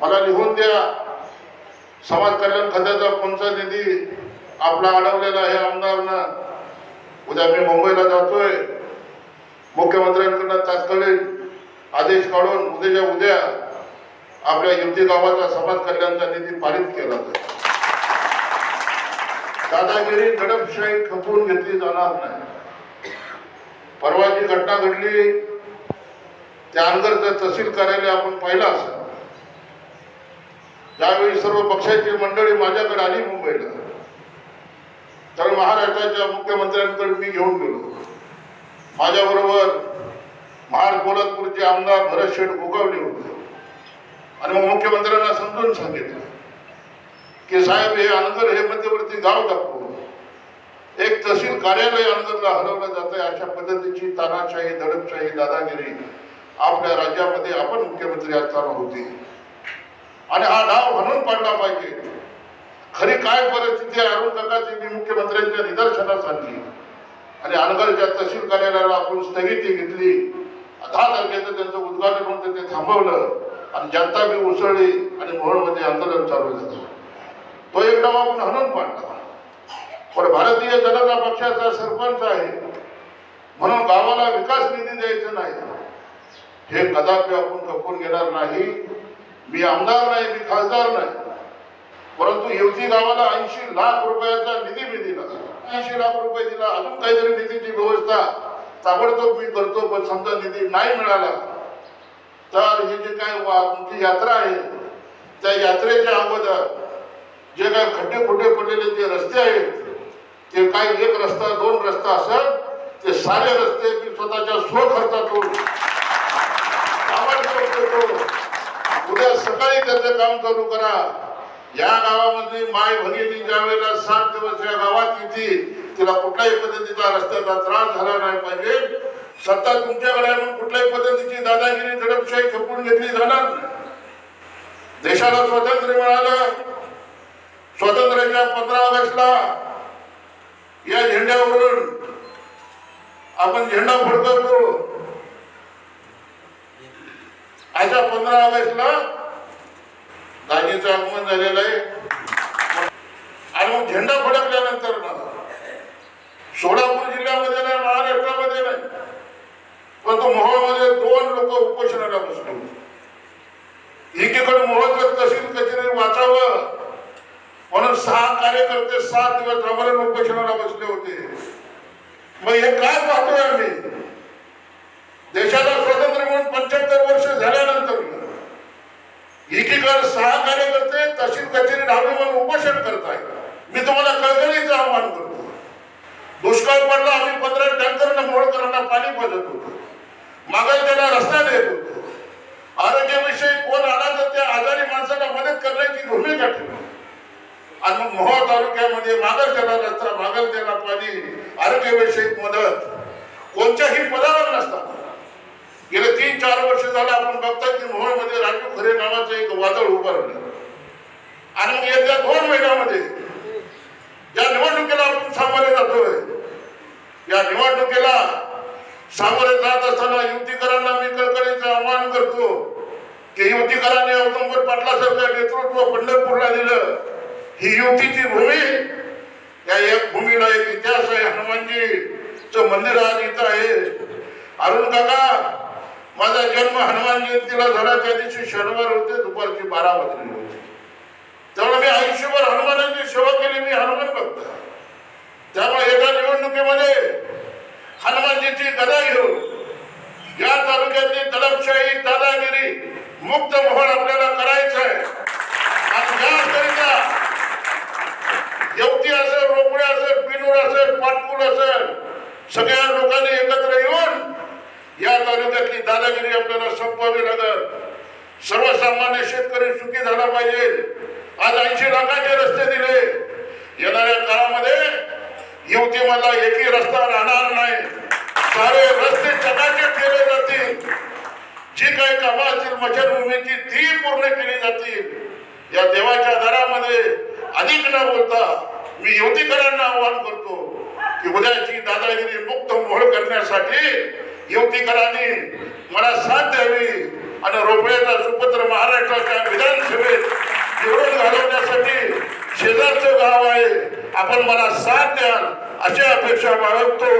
मला लिहून द्या. समाज कल्याण खात्याचा कोणचा निधी आपला अडवलेला आहे आमदारनं? उद्या मी मुंबईला जातोय. मुख्यमंत्र्यांकडनं तात्कालीन आदेश काढून उद्याच्या उद्या आपल्या युती गावाचा समाज कल्याणचा निधी पारित केला जाईल. दादागिरी दडपशाही खपवून घेतली जाणार नाही. परवा जी घटना घडली त्या अनगरचं तहसील कार्यालय आपण पाहिलं असं यावेळी सर्व पक्षाची मंडळी माझ्याकडे आली मुंबईला. तर महाराष्ट्राच्या मुख्यमंत्र्यांकडे मी घेऊन गेलो. माझ्याबरोबर महाड कोल्हापूरचे आमदार भरत शेठ गोगावले होते. आणि मग मुख्यमंत्र्यांना समजून सांगितलं की साहेब हे अनगर हे मध्यवर्ती गाव दाखवून एक तहसील कार्यालय अनगरला हरवलं जात आहे अशा पद्धतीची तानाशाही दडपशाही दादागिरी आपल्या राज्यामध्ये आपण मुख्यमंत्री असताना होती. आणि हा डाव म्हणून पाडला पाहिजे. खरी काय परिस्थिती आहे अरुण काकाची? मी मुख्यमंत्र्यांच्या निदर्शनास आणली आणि अनगरच्या तहसील कार्यालयाला आपण स्थगिती घेतली. दहा तारखेचं त्यांचं उद्घाटन होतं ते थांबवलं. आणि जनता बी उसळली आणि मोहनमध्ये आंदोलन चालू झालं. तो एक डाव आपण हणून पाडला. पण भारतीय जनता पक्षाचा सरपंच आहे. म्हणून गावाला विकास निधी द्यायचा नाही. हे कदापि आपण खपवून घेणार नाही. मी आमदार नाही मी खासदार नाही. परंतु येवती गावाला ऐंशी लाख रुपयाचा निधी मी दिला. ऐंशी लाख रुपये दिला. अजून काहीतरी निधीची व्यवस्था ताबडतोब मी करतो पण समजा निधी नाही मिळाला तर हे जे काय वा- तुमची यात्रा आहे त्या यात्रेच्या अगोदर जे काय खड्डे खुड्डे पडलेले जे रस्ते आहेत ते काय एक रस्ता दोन रस्ता असत ते सारे रस्ते मी स्वतःच्या स्वखर्चातून ताबडतोब करतो. उद्या सकाळी त्याचं काम चालू करा. या गावामध्ये माय भगिनी ज्या वेळेला सात दिवस या गावात येते तिला कुठल्याही पद्धतीचा रस्त्याचा त्रास झाला नाही पाहिजे. सत्ता तुमच्याकडे आहे कुठल्याही पद्धतीची दादागिरी दडपशाही खपून घेतली जाणार देशाला स्वातंत्र्य मिळालं. स्वातंत्र्याच्या पंधरा ऑगस्टला या झेंड्यावरून आपण झेंडा फडकवतो. अशा पंधरा ऑगस्टला गांधीचं आगमन झालेलं आहे. आणि मग झेंडा फडकल्यानंतर ना सोलापूर जिल्ह्यामध्ये नाही महाराष्ट्रामध्ये नाही. पण तो मोहोळमध्ये दोन लोक उपोषणाला बसले होते. एकीकडे मोहोळचं तहसील कचेरी वाचावं. म्हणून सहा कार्यकर्ते सात दिवस आमरण उपोषणाला बसले होते. मग हे काय पाहतोय आम्ही देशाला स्वातंत्र्य म्हणून पंच्याहत्तर वर्ष झाल्यानंतर एकीकडे सहा कार्यकर्ते तहसील कचेरी धावली म्हणून उपोषण करताय मी तुम्हाला कळकळीचं आव्हान करतो दुष्काळ पडला आम्ही पंधरा टँकरनं मोळकरांना पाणी पाजत होतो. मागायला त्याला रस्ता देत होतो. आरोग्याविषयी कोण आला तर त्या आजारी माणसाला मदत करण्याची भूमिका ठेवली. आणि मग मोहोळ तालुक्यामध्ये मागल त्याला रस्ता मागल त्याला पाणी आरोग्यविषयक मदत. कोणत्याही पदावर नसताना गेले तीन चार वर्ष झालं आपण बघतात की मोहोळमध्ये राजू खरे नावाचं एक वादळ उभारलं. आणि मग येत्या दोन महिन्यामध्ये या निवडणुकीला आपण सामोरे जातोय या निवडणुकीला सामोरे जात असताना युतीकरांना मी कळकळीचं आवाहन करतो की युतीकरांनी औदंबर पाटलासारखं नेतृत्व पंढरपूरला दिलं. ही युतीची भूमी या एक भूमीला एक इतिहास आहे हनुमानजीचं मंदिर आज इथं आहे. अरुण काका माझा जन्म हनुमान जयंतीला झाला त्या दिवशी शनिवार होते दुपारची बारा वाजले होते. त्यामुळे मी आयुष्यभर हनुमानाची सेवा केली मी हनुमान भक्त. त्यामुळे एका निवडणुकीमध्ये हनुमानजीची गदा घेऊन या तालुक्यातली दडपशाही दादागिरी मुक्त मोहळ आपल्याला करायचं आहे आणि याकरिता येवती असेल रोपडे असेल पिनूर असेल पाटपूर असेल सगळ्या लोकांनी एकत्र येऊन या तालुक्यातली दादागिरी आपल्याला संपवावी लागल. सर्वसामान्य शेतकरी सुखी झाला पाहिजे. आज ऐंशी लाखाचे रस्ते दिले. येणाऱ्या काळामध्ये युवती मला एकही रस्ता राहणार नाही. सारे रस्ते चकाचक केले जातील. जी काही कामं असतील मच्छरभूमीची ती पूर्ण केली जातील. या देवाच्या दरामध्ये अधिक न बोलता मी युवतीकरांना आवाहन करतो की उद्याची दादागिरी मुक्त मोहळ करण्यासाठी युवतीकरांनी मला साथ द्यावी आणि रोपड्याचा सुपुत्र महाराष्ट्राच्या विधानसभेत निवडून घालवण्यासाठी शेजारचं गाव आहे. आपण मला साथ द्याल अशी अपेक्षा बाळगतो.